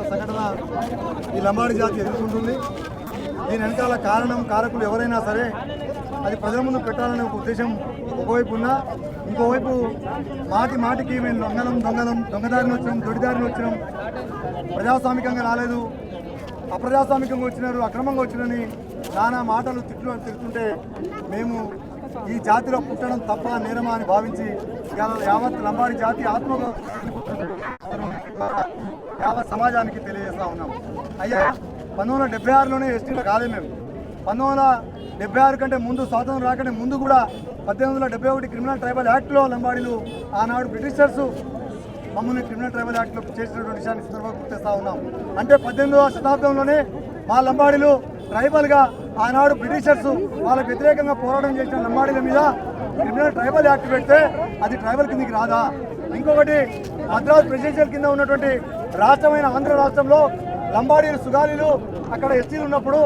దుఃఖకర సంఘటన ఈ లంబాడి జాతి ఎదుర్కొంటుంది. దీని వెనకాల కారణం కారకులు ఎవరైనా సరే అది ప్రజల ముందు పెట్టాలనే ఒక ఉద్దేశం ఒకవైపు ఉన్నా ఇంకోవైపు మాటి మాటికి మేము దొంగలం దొంగలం దొంగదారిని వచ్చినాం దొడిదారిని వచ్చినాం. ప్రజాస్వామికంగా రాలేదు. అప్రజాస్వామికంగా వచ్చినారు అక్రమంగా వచ్చినని నానా మాటలు తిట్లు తిరుగుతుంటే మేము ఈ జాతిలో పుట్టడం తప్ప నేరమా అని భావించి ఇవాళ యావత్ లంబాడి జాతి ఆత్మ యావత్ సమాజానికి తెలియజేస్తా ఉన్నాం అయ్యా పంతొమ్మిది వందల డెబ్బై ఆరులోనే ఎస్టీలో కాదే మేము. పంతొమ్మిది వందల డెబ్బై ఆరు కంటే ముందు స్వాతంత్రం రాకంటే ముందు కూడా పద్దెనిమిది వందల డెబ్బై ఒకటి క్రిమినల్ ట్రైబల్ యాక్ట్లో లంబాడీలు ఆనాడు బ్రిటిషర్స్ మమ్మల్ని క్రిమినల్ ట్రైబల్ యాక్ట్లో చేసినటువంటి విషయాన్ని సందర్భంగా గుర్తిస్తూ ఉన్నాం. అంటే పద్దెనిమిదవ శతాబ్దంలోనే మా లంబాడీలు ట్రైబల్గా ఆనాడు బ్రిటిషర్స్ వాళ్ళకు వ్యతిరేకంగా పోరాటం చేసిన లంబాడీల మీద క్రిమినల్ ట్రైబల్ యాక్ట్ పెడితే అది ట్రైబల్ కిందికి రాదా? ఇంకొకటి మద్రాస్ ప్రెసిడెన్షియల్ కింద ఉన్నటువంటి రాష్ట్రమైన ఆంధ్ర రాష్ట్రంలో లంబాడీలు సుగాలీలు అక్కడ ఎస్టీలు ఉన్నప్పుడు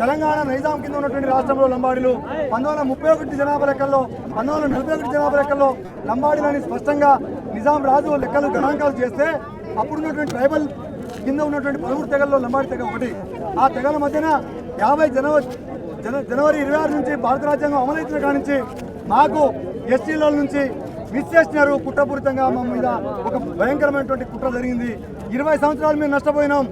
తెలంగాణ నైజాం కింద ఉన్నటువంటి రాష్ట్రంలో లంబాడీలు పంతొమ్మిది వందల ముప్పై ఒకటి జనాభా లెక్కల్లో పంతొమ్మిది వందల నలభై ఒకటి జనాభా లెక్కల్లో లంబాడీలని స్పష్టంగా నిజాం రాజు లెక్కలు గణాంకాలు చేస్తే అప్పుడున్నటువంటి ట్రైబల్ కింద ఉన్నటువంటి పలువురు తెగల్లో లంబాడి తెగ ఒకటి. ఆ తెగల మధ్యన యాభై జనవరి జన జనవరి ఇరవై ఆరు నుంచి భారత రాజ్యాంగం అమలైతున్న కానించి నుంచి మాకు ఎస్టీల నుంచి మిస్ చేసినారు కుట్రపూరితంగా మా మీద ఒక భయంకరమైనటువంటి కుట్ర జరిగింది. ఇరవై సంవత్సరాలు మేము నష్టపోయినాం.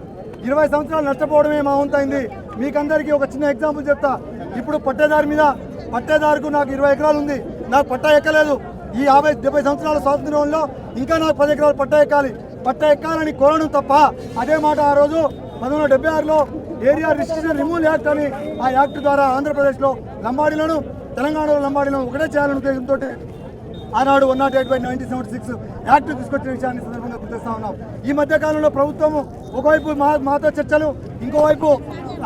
ఇరవై సంవత్సరాలు నష్టపోవడమే మా వంతైంది మీకందరికీ ఒక చిన్న ఎగ్జాంపుల్ చెప్తా. ఇప్పుడు పట్టేదారి మీద పట్టేదారుకు నాకు ఇరవై ఎకరాలు ఉంది. నాకు పట్టా ఎక్కలేదు. ఈ యాభై డెబ్బై సంవత్సరాల స్వాతంత్రంలో ఇంకా నాకు పది ఎకరాలు పట్టా ఎక్కాలి. పట్టా ఎక్కాలని కోరడం తప్ప అదే మాట ఆ రోజు పంతొమ్మిది వందల డెబ్బై ఆరులో ఏరియా రిస్ట్రిక్షన్ రిమూవల్ యాక్ట్ అని ఆ యాక్ట్ ద్వారా ఆంధ్రప్రదేశ్లో లంబాడీలను తెలంగాణలో లంబాడీలను ఒకటే చేయాలనే ఉద్దేశంతో ఆనాడు one nought eight by nineteen seventy six act తీసుకొచ్చిన విషయాన్ని సందర్భంగా గుర్తిస్తా ఉన్నాం. ఈ మధ్య కాలంలో ప్రభుత్వం ఒకవైపు మా మాతో చర్చలు ఇంకోవైపు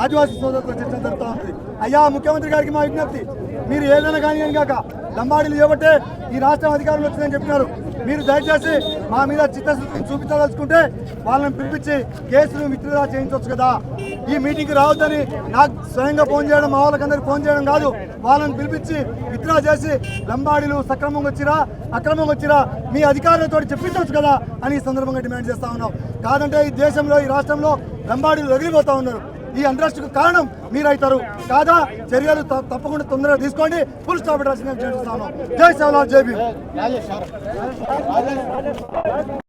ఆదివాసీ సోదరులతో చర్చలు జరుగుతూ ఉంది. అయ్యా ముఖ్యమంత్రి గారికి మా విజ్ఞప్తి మీరు ఏదైనా కానీ కాక లంబాడీలు చేపట్టే ఈ రాష్ట్రం అధికారంలో వచ్చిందని చెప్పినారు. మీరు దయచేసి మా మీద చిత్తశుద్ధిని చూపించదలుచుకుంటే వాళ్ళని పిలిపించి కేసులు విత్డ్రా చేయించవచ్చు కదా. ఈ మీటింగ్కి రావద్దని నాకు స్వయంగా ఫోన్ చేయడం మా వాళ్ళకందరికి ఫోన్ చేయడం కాదు. వాళ్ళని పిలిపించి విత్డ్రా చేసి లంబాడీలు సక్రమంగా వచ్చిరా అక్రమంగా వచ్చిరా మీ అధికారులతో చెప్పించవచ్చు కదా అని ఈ సందర్భంగా డిమాండ్ చేస్తా ఉన్నాం. కాదంటే ఈ దేశంలో ఈ రాష్ట్రంలో లంబాడీలు వదిలిపోతా ఉన్నారు. ఈ అంతరాష్ట్రకు కారణం మీరైతారు. కాదా? చర్యలు తప్పకుండా తొందరగా తీసుకోండి. ఫుల్ స్టాప్ పెట్టాల్సిందని చేస్తున్నాను జై సేవలాల్ జై భీమ్.